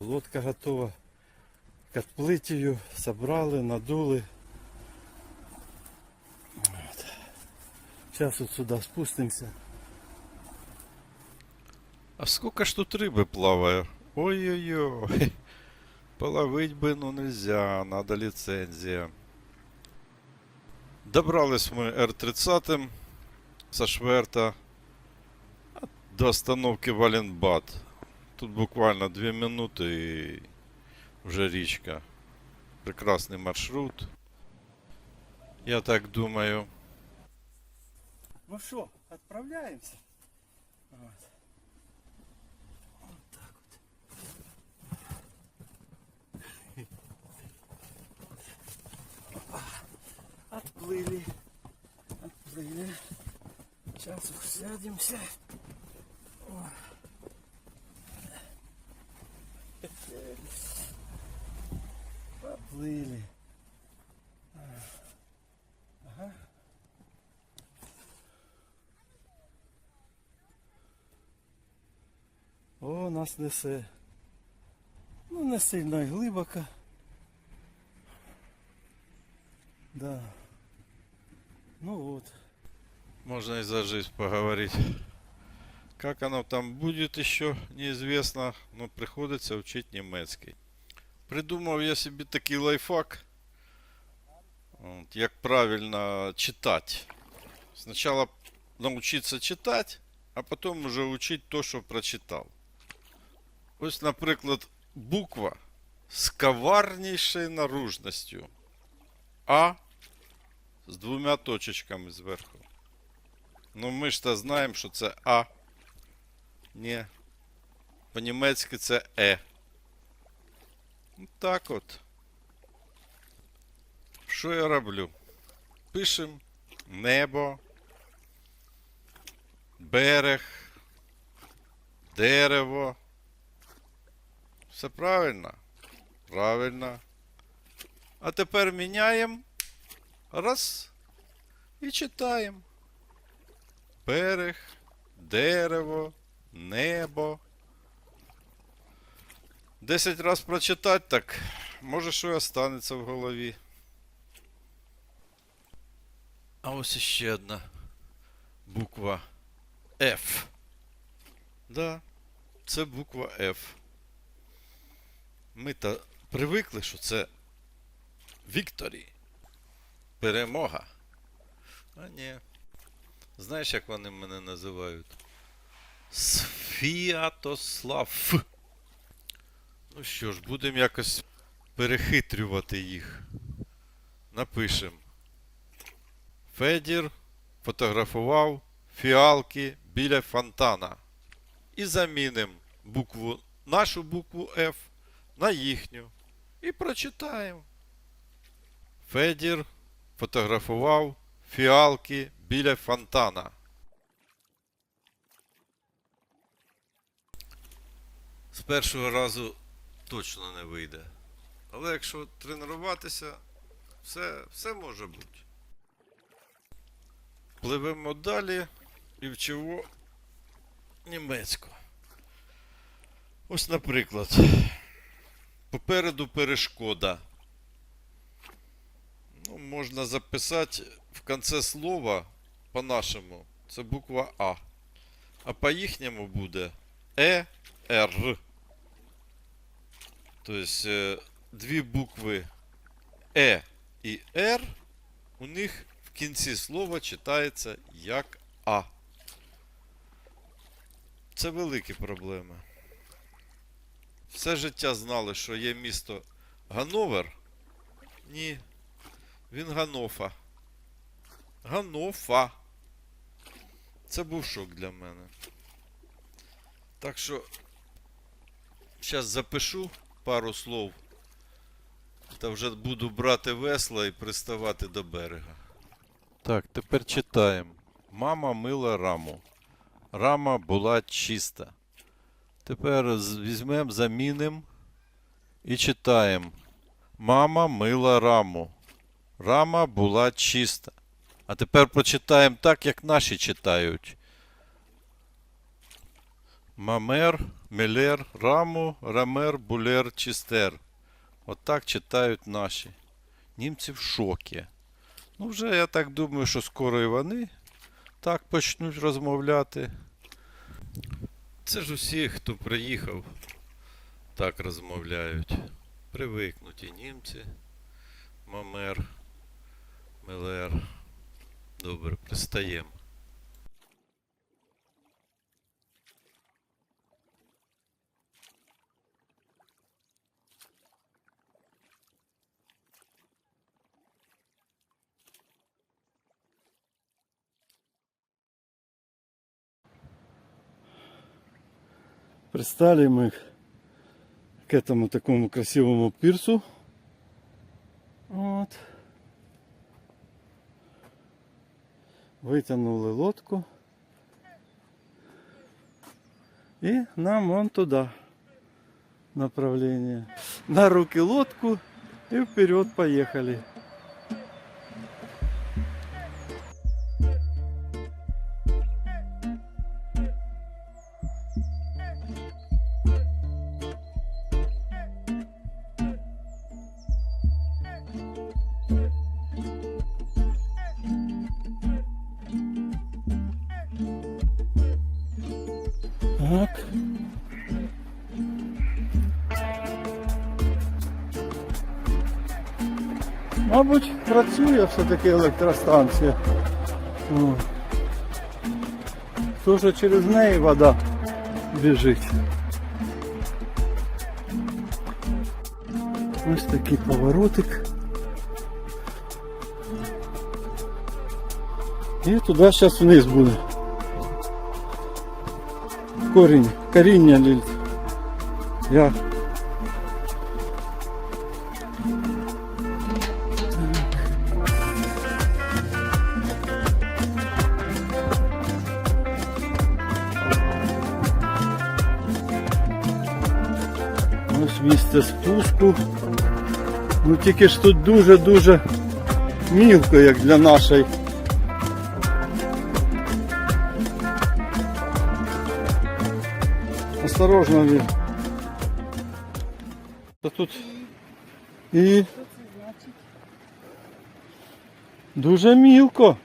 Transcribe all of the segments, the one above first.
Лодка готова к отплытию. Собрали, надули. Вот. Сейчас вот сюда спустимся. А сколько ж тут рыбы плавает? Ой-ой-ой. Половить бы, ну нельзя, надо лицензия. Добрались мы Р-30 со Шверта до остановки Валенбад. Тут буквально 2 минуты и вже річка. Прекрасний маршрут. Я так думаю. Ну что, отправляемся? Вот. Вот так вот. Отплыли. Отплыли. Сейчас усядемся. Поплыли. Ага. О, нас несе. Ну, не сильно й глибоко. Да. Ну вот. Можно и за жизнь поговорить. Как оно там будет еще, неизвестно, но приходится учить немецкий. Придумав я собі такий лайфхак, от, як правильно читати. Спочатку научиться читати, а потім уже учить то, що прочитав. Ось, наприклад, буква з коварнішою наружністю. А з двома точечками зверху. Ну ми ж то знаємо, що це А. Ні. По-німецьки це Е. Так от. Що я роблю? Пишем небо, берег, дерево. Все правильно? Правильно. А тепер міняємо. Раз. І читаємо. Берег, дерево, небо. Десять раз прочитати, так може що і останеться в голові. А ось іще одна буква F. Да, це буква F. Ми то привикли, що це Вікторі. Перемога. А ні. Знаєш, як вони мене називають? Сфіатослав. Ну що ж, будемо якось перехитрювати їх. Напишем. Федір фотографував фіалки біля фонтана. І замінимо букву, нашу букву F на їхню. І прочитаємо. Федір фотографував фіалки біля фонтана. З першого разу точно не вийде. Але якщо тренуватися, все, все може бути. Пливемо далі і вчимо німецьку. Ось, наприклад, попереду перешкода. Ну, можна записати в кінці слова по-нашому. Це буква А. А по їхньому буде Е, Р. Тобто е, дві букви Е і Р у них в кінці слова читається як А. Це великі проблеми. Все життя знали, що є місто Гановер. Ні. Він Ганофа. Ганофа. Це був шок для мене. Так що. Зараз запишу пару слов. Та вже буду брати весла і приставати до берега. Так, тепер читаємо. Мама мила раму. Рама була чиста. Тепер візьмемо, замінимо і читаємо. Мама мила раму. Рама була чиста. А тепер прочитаємо так, як наші читають. Мамер Мелер, Раму, Рамер, Булер, Чистер. Отак читають наші. Німці в шокі. Ну, вже я так думаю, що скоро і вони так почнуть розмовляти. Це ж усі, хто приїхав, так розмовляють. Привикнуті німці, Мамер, Мелер. Добре, пристаємо. Пристали мы к этому такому красивому пирсу. Вот. Вытянули лодку. И нам вон туда направление. На руки лодку и вперед поехали. Мабуть, працює все-таки електростанція. О. Тоже через неї вода біжить. Ось такий поворотик. І туди зараз вниз буде. Корінь, коріння ліль. Я. Ось місце спуску. Ну тільки ж тут дуже-дуже мілко, як для нашої. Осторожно. Та тут і дуже мілко.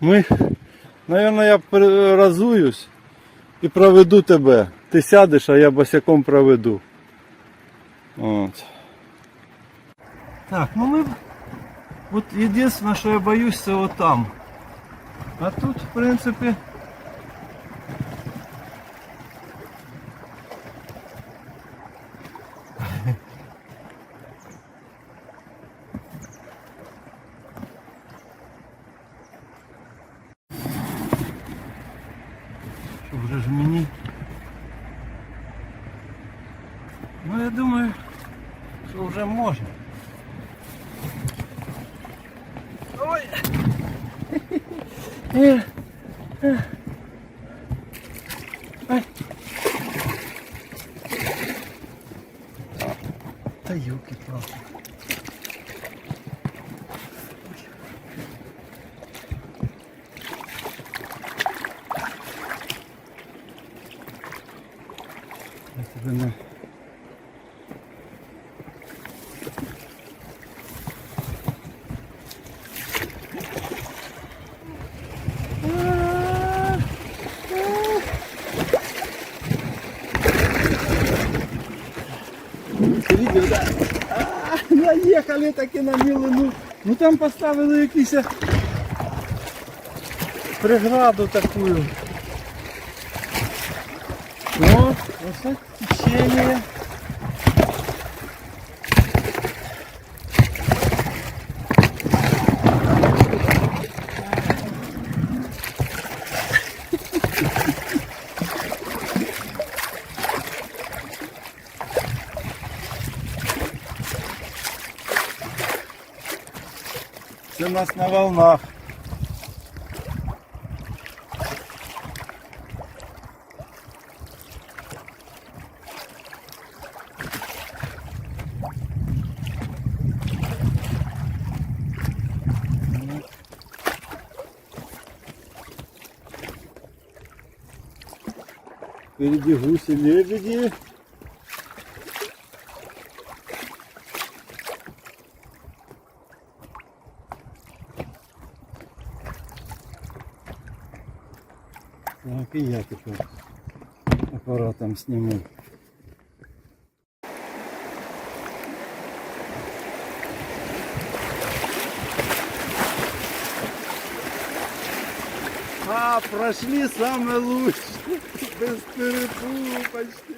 Ми, напевно, я переразуюсь і проведу тебе. Ти сядеш, а я босяком проведу. От. Так, ну ми. От єдине, що я боюсь, це отам. А тут, в принципі. Що вже ж мені. Ну я думаю, що вже можна. Ой! Е. Ай. Та юки палки А, Наїхали таки на мілину. Ну там поставили якісь преграду таку. О, ось течение. Це у нас на волнах. Впереди гуси, лебеди. Так і я тепер апаратом сніму. А, прошли самое лучшее. Без перепуточки.